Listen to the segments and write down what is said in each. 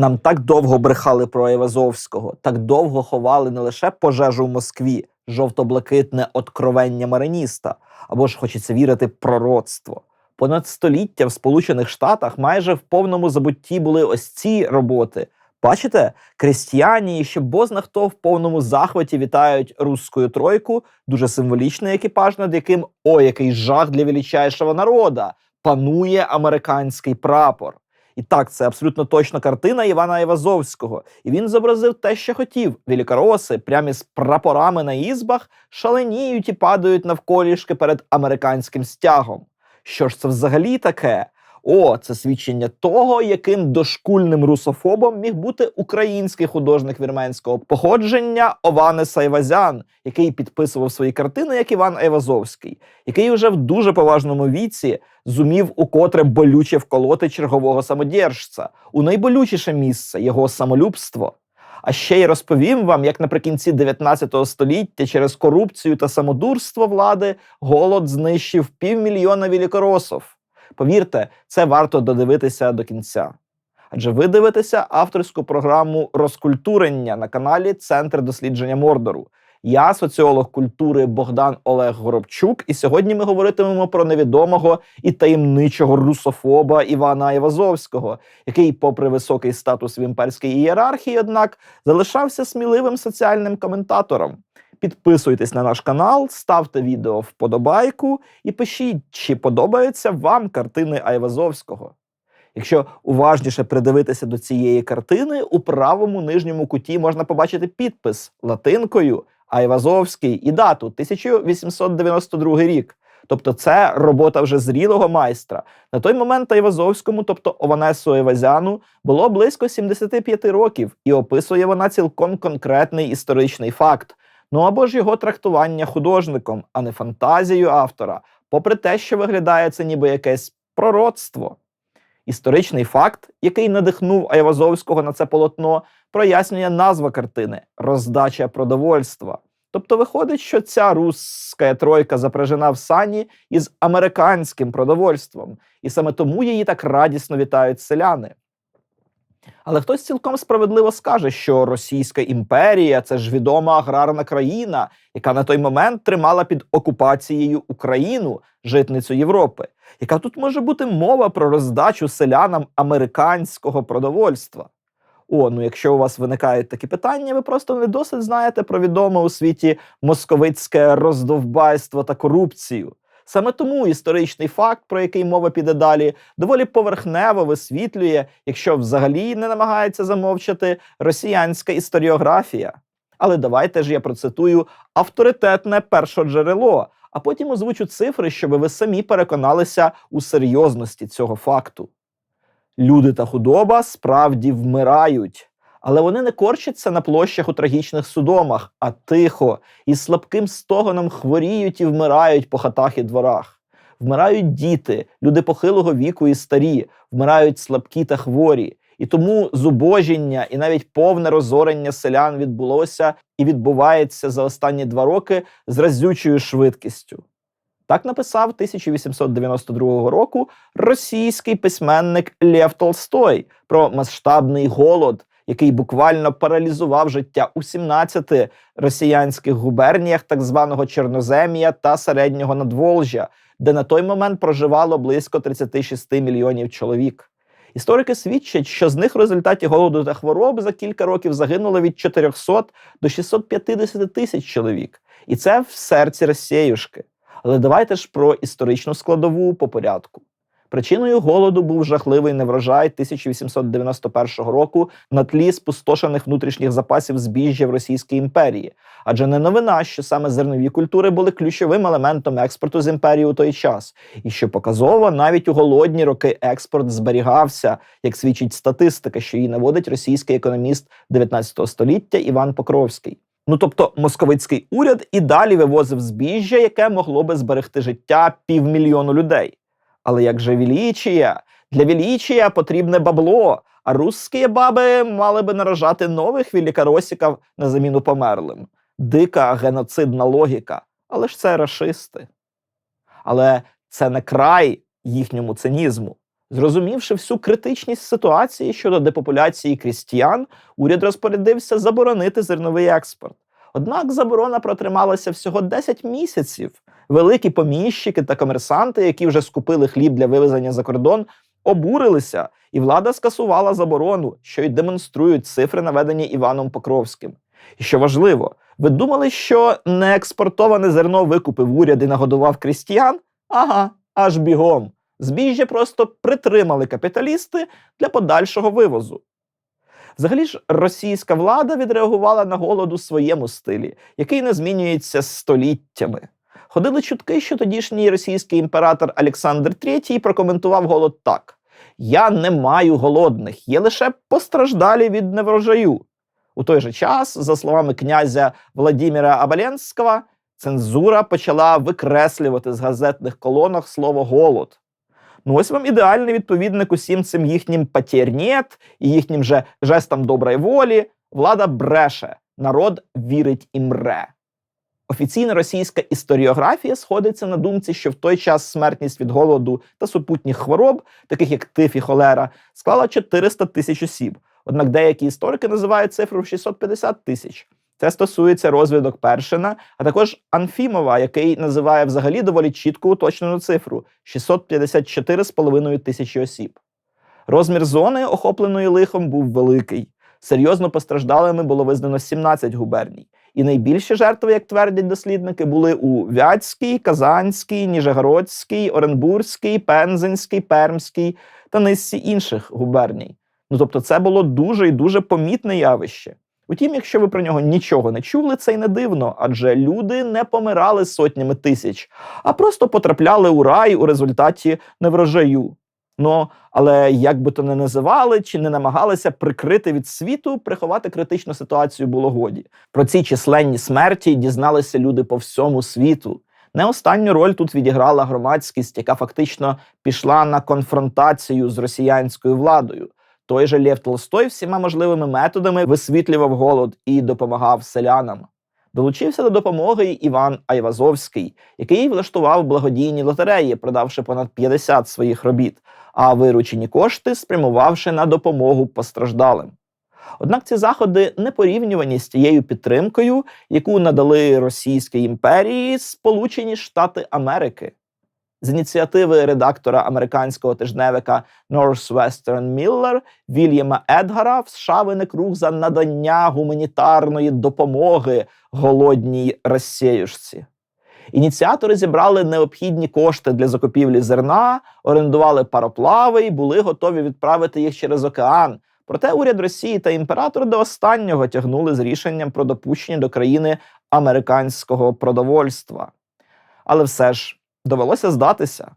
Нам так довго брехали про Айвазовського, так довго ховали не лише пожежу в Москві, жовто-блакитне откровення мариніста, або ж хочеться вірити пророцтво. Понад століття в Сполучених Штатах майже в повному забутті були ось ці роботи. Бачите, крестьяні ще бозна хто в повному захваті вітають русскую тройку, дуже символічний екіпаж, над яким о, який жах для величайшого народа! Панує американський прапор. І так, це абсолютно точно картина Івана Івазовського. І він зобразив те, що хотів. Великороси, прямо з прапорами на ізбах, шаленіють і падають навколішки перед американським стягом. Що ж це взагалі таке? О, це свідчення того, яким дошкульним русофобом міг бути український художник вірменського походження Ованес Айвазян, який підписував свої картини як Іван Айвазовський, який уже в дуже поважному віці зумів укотре болюче вколоти чергового самодержця у найболючіше місце його самолюбство. А ще й розповім вам, як наприкінці 19 століття через корупцію та самодурство влади голод знищив півмільйона великоросов. Повірте, це варто додивитися до кінця. Адже ви дивитеся авторську програму розкультурення на каналі Центр дослідження Мордору. Я соціолог культури Богдан Олег Горобчук, і сьогодні ми говоритимемо про невідомого і таємничого русофоба Івана Айвазовського, який, попри високий статус в імперській ієрархії, однак залишався сміливим соціальним коментатором. Підписуйтесь на наш канал, ставте відео вподобайку і пишіть, чи подобаються вам картини Айвазовського. Якщо уважніше придивитися до цієї картини, у правому нижньому куті можна побачити підпис латинкою Айвазовський і дату 1892 рік. Тобто, це робота вже зрілого майстра. На той момент Айвазовському, тобто Ованесу Айвазяну, було близько 75 років, і описує вона цілком конкретний історичний факт. Ну або ж його трактування художником, а не фантазією автора, попри те, що виглядає це ніби якесь пророцтво. Історичний факт, який надихнув Айвазовського на це полотно, прояснює назва картини роздача продовольства. Тобто виходить, що ця русська тройка запряжена в сані із американським продовольством, і саме тому її так радісно вітають селяни. Але хтось цілком справедливо скаже, що Російська імперія це ж відома аграрна країна, яка на той момент тримала під окупацією Україну, житницю Європи. Яка тут може бути мова про роздачу селянам американського продовольства? О, ну якщо у вас виникають такі питання, ви просто не досить знаєте про відоме у світі московицьке роздовбайство та корупцію. Саме тому історичний факт, про який мова піде далі, доволі поверхнево висвітлює, якщо взагалі не намагається замовчати росіянська історіографія. Але давайте ж я процитую авторитетне першоджерело, а потім озвучу цифри, щоб ви самі переконалися у серйозності цього факту. Люди та худоба справді вмирають. Але вони не корчаться на площах у трагічних судомах, а тихо і слабким стогоном хворіють і вмирають по хатах і дворах. Вмирають діти, люди похилого віку і старі, вмирають слабкі та хворі. І тому зубожіння і навіть повне розорення селян відбулося і відбувається за останні два роки з разючою швидкістю. Так написав 1892 року російський письменник Лев Толстой про масштабний голод, який буквально паралізував життя у 17 росіянських губерніях так званого Чорнозем'я та середнього надволжя, де на той момент проживало близько 36 мільйонів чоловік. Історики свідчать, що з них в результаті голоду та хвороб за кілька років загинуло від 400 до 650 тисяч чоловік, і це в серці Росіюшки. Але давайте ж про історичну складову по порядку. Причиною голоду був жахливий неврожай 1891 року на тлі спустошених внутрішніх запасів збіжжя в Російській імперії. Адже не новина, що саме зернові культури були ключовим елементом експорту з імперії у той час, і що показово навіть у голодні роки експорт зберігався, як свідчить статистика, що її наводить російський економіст 19 століття Іван Покровський. Ну тобто московицький уряд і далі вивозив збіжжя, яке могло би зберегти життя півмільйону людей. Але як же величія? Для величія потрібне бабло, а русські баби мали би наражати нових великоросиків на заміну померлим. Дика геноцидна логіка. Але ж це рашисти. Але це не край їхньому цинізму. Зрозумівши всю критичність ситуації щодо депопуляції крістіян, уряд розпорядився заборонити зерновий експорт. Однак заборона протрималася всього 10 місяців. Великі поміщики та комерсанти, які вже скупили хліб для вивезення за кордон, обурилися, і влада скасувала заборону, що й демонструють цифри, наведені Іваном Покровським. І що важливо, ви думали, що неекспортоване зерно викупив уряд і нагодував крістіян? Ага, аж бігом. Збіжжя просто притримали капіталісти для подальшого вивозу. Взагалі ж, російська влада відреагувала на голод у своєму стилі, який не змінюється століттями. Ходили чутки, що тодішній російський імператор Олександр III прокоментував голод так: Я не маю голодних, є лише постраждалі від неврожаю. У той же час, за словами князя Владимира Абаленського, цензура почала викреслювати з газетних колонок слово голод. Ну, ось вам ідеальний відповідник усім цим їхнім патернєт і їхнім же жестам доброї волі. Влада бреше, народ вірить і мре. Офіційна російська історіографія сходиться на думці, що в той час смертність від голоду та супутніх хвороб, таких як тиф і холера, склала 400 тисяч осіб. Однак деякі історики називають цифру в 650 тисяч. Це стосується розвідок Першина, а також Анфімова, який називає взагалі доволі чітко уточнену цифру 654,5 тисячі осіб. Розмір зони, охопленої лихом, був великий. Серйозно постраждалими було визнано 17 губерній. І найбільші жертви, як твердять дослідники, були у Вятській, Казанській, Ніжегородській, Оренбурзькій, Пензенській, Пермській та низці інших губерній. Ну тобто, це було дуже і дуже помітне явище. Утім, якщо ви про нього нічого не чули, це й не дивно, адже люди не помирали сотнями тисяч, а просто потрапляли у рай у результаті неврожаю. Ну, але як би то не називали чи не намагалися прикрити від світу, приховати критичну ситуацію було годі. Про ці численні смерті дізналися люди по всьому світу. Не останню роль тут відіграла громадськість, яка фактично пішла на конфронтацію з росіянською владою. Той же Лев Толстой всіма можливими методами висвітлював голод і допомагав селянам. Долучився до допомоги Іван Айвазовський, який влаштував благодійні лотереї, продавши понад 50 своїх робіт, а виручені кошти спрямувавши на допомогу постраждалим. Однак ці заходи не порівнювані з тією підтримкою, яку надали Російській імперії Сполучені Штати Америки. З ініціативи редактора американського тижневика Northwestern Miller Вільяма Едгара в США виник рух за надання гуманітарної допомоги голодній розсіюшці. Ініціатори зібрали необхідні кошти для закупівлі зерна, орендували пароплави і були готові відправити їх через океан. Проте уряд Росії та імператор до останнього тягнули з рішенням про допущення до країни американського продовольства. Але все ж довелося здатися.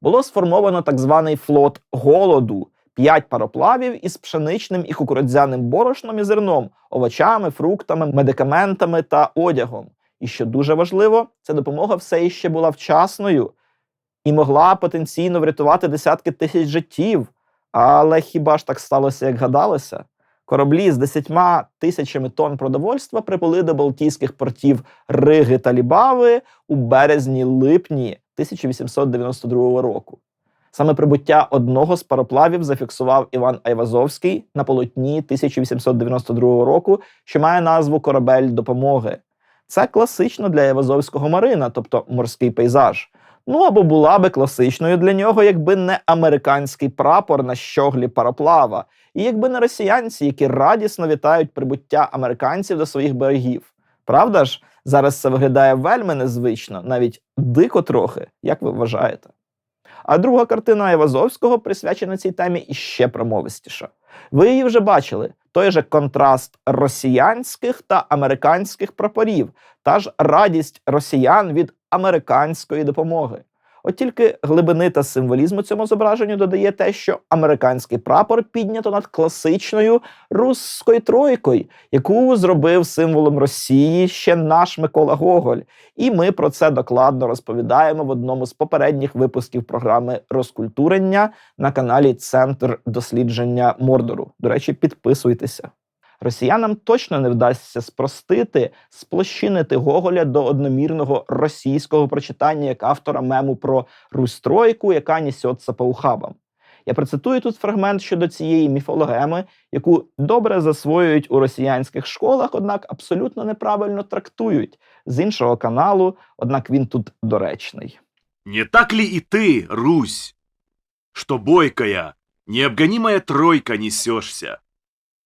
Було сформовано так званий флот голоду. П'ять пароплавів із пшеничним і кукурудзяним борошном і зерном, овочами, фруктами, медикаментами та одягом. І що дуже важливо, ця допомога все іще була вчасною і могла потенційно врятувати десятки тисяч життів. Але хіба ж так сталося, як гадалося? Кораблі з десятьма тисячами тонн продовольства прибули до Балтійських портів Риги та Лібави у березні-липні 1892 року. Саме прибуття одного з пароплавів зафіксував Іван Айвазовський на полотні 1892 року, що має назву Корабель допомоги. Це класично для Айвазовського марина, тобто морський пейзаж. Ну або була би класичною для нього, якби не американський прапор на щоглі пароплава, і якби не росіянці, які радісно вітають прибуття американців до своїх берегів. Правда ж, зараз це виглядає вельми незвично, навіть дико трохи, як ви вважаєте. А друга картина Айвазовського присвячена цій темі іще промовистіша. Ви її вже бачили: той же контраст росіянських та американських прапорів, та ж радість росіян від американської допомоги. От тільки глибини та символізму цьому зображенню додає те, що американський прапор піднято над класичною русською тройкою, яку зробив символом Росії ще наш Микола Гоголь. І ми про це докладно розповідаємо в одному з попередніх випусків програми розкультурення на каналі Центр дослідження Мордору. До речі, підписуйтеся. Росіянам точно не вдасться спростити, сплощинити Гоголя до одномірного російського прочитання як автора мему про Русь-тройку, яка несеться по ухабам. Я процитую тут фрагмент щодо цієї міфологеми, яку добре засвоюють у росіянських школах, однак абсолютно неправильно трактують з іншого каналу, однак він тут доречний. Не так ли и ты, Русь, что бойкая, необгонимая тройка несешься?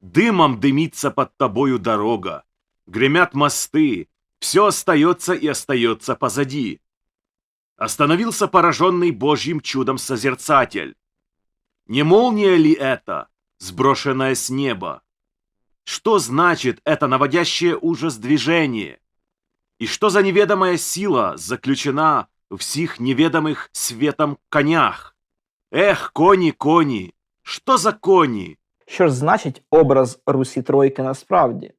Дымом дымится под тобою дорога, гремят мосты, все остается и остается позади. Остановился пораженный Божьим чудом созерцатель. Не молния ли это, сброшенная с неба? Что значит это наводящее ужас движение? И что за неведомая сила заключена в сих неведомых светом конях? Эх, кони, кони, что за кони? Що ж значить образ Русі Тройки насправді?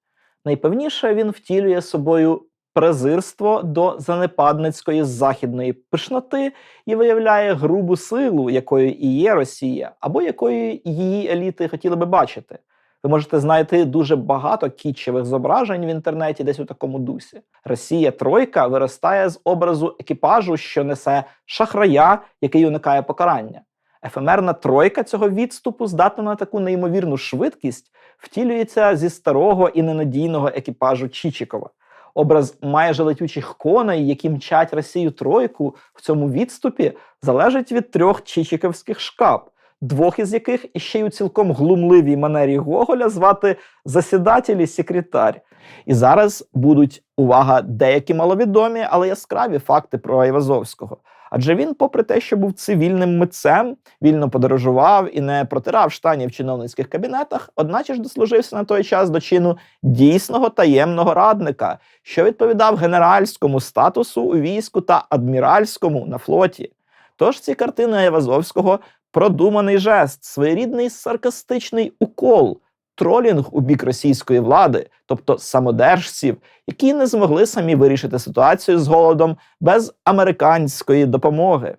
Найпевніше він втілює собою презирство до занепадницької західної пишноти і виявляє грубу силу, якою і є Росія, або якою її еліти хотіли би бачити. Ви можете знайти дуже багато кітчевих зображень в інтернеті, десь у такому дусі. Росія Тройка виростає з образу екіпажу, що несе шахрая, який уникає покарання. Ефемерна тройка цього відступу, здатна на таку неймовірну швидкість, втілюється зі старого і ненадійного екіпажу Чічікова. Образ майже летючих коней, які мчать Росію тройку в цьому відступі, залежить від трьох чичиківських шкап, двох із яких іще й у цілком глумливій манері Гоголя звати засідатель і секретар. І зараз будуть увага деякі маловідомі, але яскраві факти про Айвазовського. Адже він, попри те, що був цивільним митцем, вільно подорожував і не протирав штанів в чиновницьких кабінетах, одначе ж дослужився на той час до чину дійсного таємного радника, що відповідав генеральському статусу у війську та адміральському на флоті. Тож ці картини Айвазовського продуманий жест, своєрідний саркастичний укол. Тролінг у бік російської влади, тобто самодержців, які не змогли самі вирішити ситуацію з голодом без американської допомоги.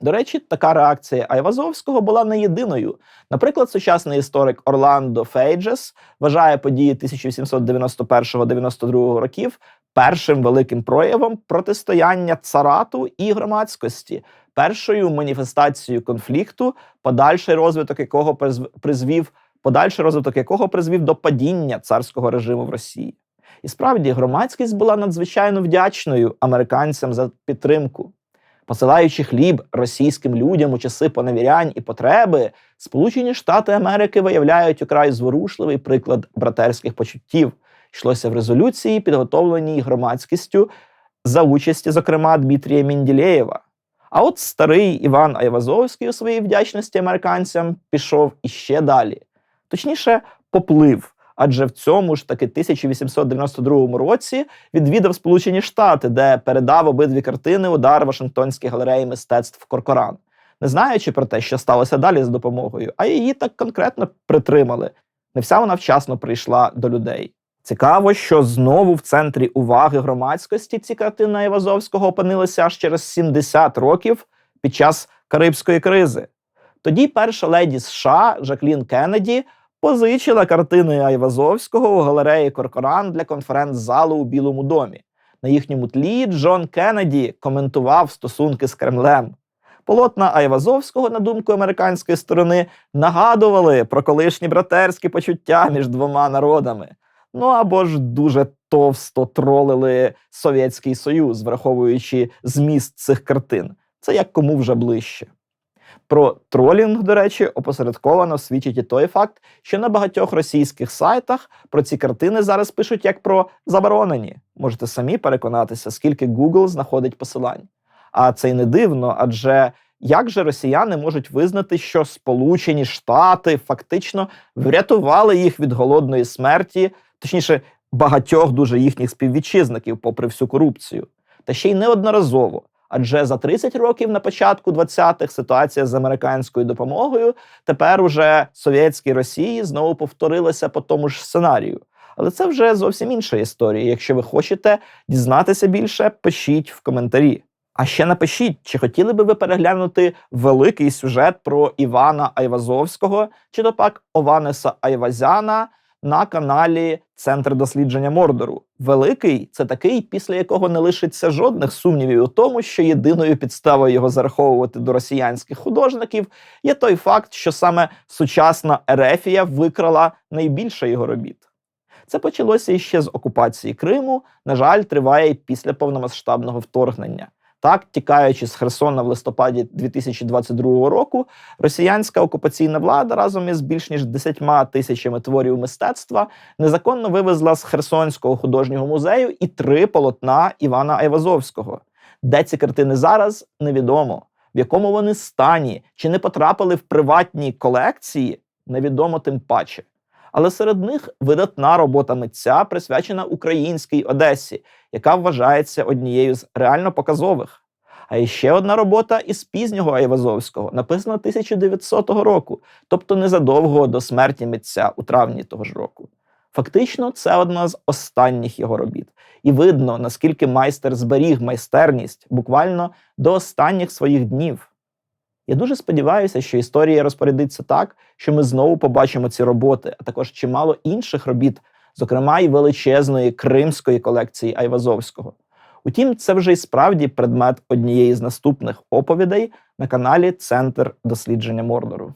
До речі, така реакція Айвазовського була не єдиною. Наприклад, сучасний історик Орландо Фейджес вважає події 1791-92 років першим великим проявом протистояння царату і громадськості, першою маніфестацією конфлікту, подальший розвиток якого призвів подальший розвиток якого призвів до падіння царського режиму в Росії. І справді громадськість була надзвичайно вдячною американцям за підтримку. Посилаючи хліб російським людям у часи поневірянь і потреби, Сполучені Штати Америки виявляють украй зворушливий приклад братерських почуттів. Йшлося в резолюції, підготовленій громадськістю за участі, зокрема, Дмитрія Мінділеєва. А от старий Іван Айвазовський у своїй вдячності американцям пішов іще далі точніше, поплив. Адже в цьому ж таки 1892 році відвідав Сполучені Штати, де передав обидві картини удар Вашингтонській галереї мистецтв Коркоран, не знаючи про те, що сталося далі з допомогою, а її так конкретно притримали. Не вся вона вчасно прийшла до людей. Цікаво, що знову в центрі уваги громадськості ці картини Івазовського опинилися аж через 70 років під час Карибської кризи. Тоді перша леді США Жаклін Кеннеді позичила картини Айвазовського у галереї Коркоран для конференц-залу у Білому домі. На їхньому тлі Джон Кеннеді коментував стосунки з Кремлем. Полотна Айвазовського, на думку американської сторони, нагадували про колишні братерські почуття між двома народами. Ну або ж дуже товсто тролили Совєтський Союз, враховуючи зміст цих картин. Це як кому вже ближче. Про тролінг, до речі, опосередковано свідчить і той факт, що на багатьох російських сайтах про ці картини зараз пишуть як про заборонені. Можете самі переконатися, скільки Google знаходить посилань. А це й не дивно, адже як же росіяни можуть визнати, що Сполучені Штати фактично врятували їх від голодної смерті, точніше, багатьох дуже їхніх співвітчизників, попри всю корупцію, та ще й неодноразово. Адже за 30 років на початку 20-х ситуація з американською допомогою тепер уже совєтській Росії знову повторилася по тому ж сценарію. Але це вже зовсім інша історія. Якщо ви хочете дізнатися більше, пишіть в коментарі. А ще напишіть, чи хотіли би ви переглянути великий сюжет про Івана Айвазовського, чи то пак Ованеса Айвазяна на каналі Центр дослідження Мордору. Великий це такий, після якого не лишиться жодних сумнівів у тому, що єдиною підставою його зараховувати до росіянських художників є той факт, що саме сучасна Ерефія викрала найбільше його робіт. Це почалося іще з окупації Криму. На жаль, триває і після повномасштабного вторгнення. Так, тікаючи з Херсона в листопаді 2022 року, росіянська окупаційна влада разом із більш ніж 10 тисячами творів мистецтва незаконно вивезла з Херсонського художнього музею і три полотна Івана Айвазовського. Де ці картини зараз, невідомо. В якому вони стані, чи не потрапили в приватні колекції, невідомо тим паче. Але серед них видатна робота митця, присвячена українській Одесі, яка вважається однією з реально показових. А іще одна робота із пізнього Айвазовського, написана 1900 року, тобто незадовго до смерті митця у травні того ж року. Фактично, це одна з останніх його робіт, і видно, наскільки майстер зберіг майстерність буквально до останніх своїх днів. Я дуже сподіваюся, що історія розпорядиться так, що ми знову побачимо ці роботи, а також чимало інших робіт, зокрема й величезної кримської колекції Айвазовського. Утім, це вже й справді предмет однієї з наступних оповідей на каналі Центр дослідження Мордору.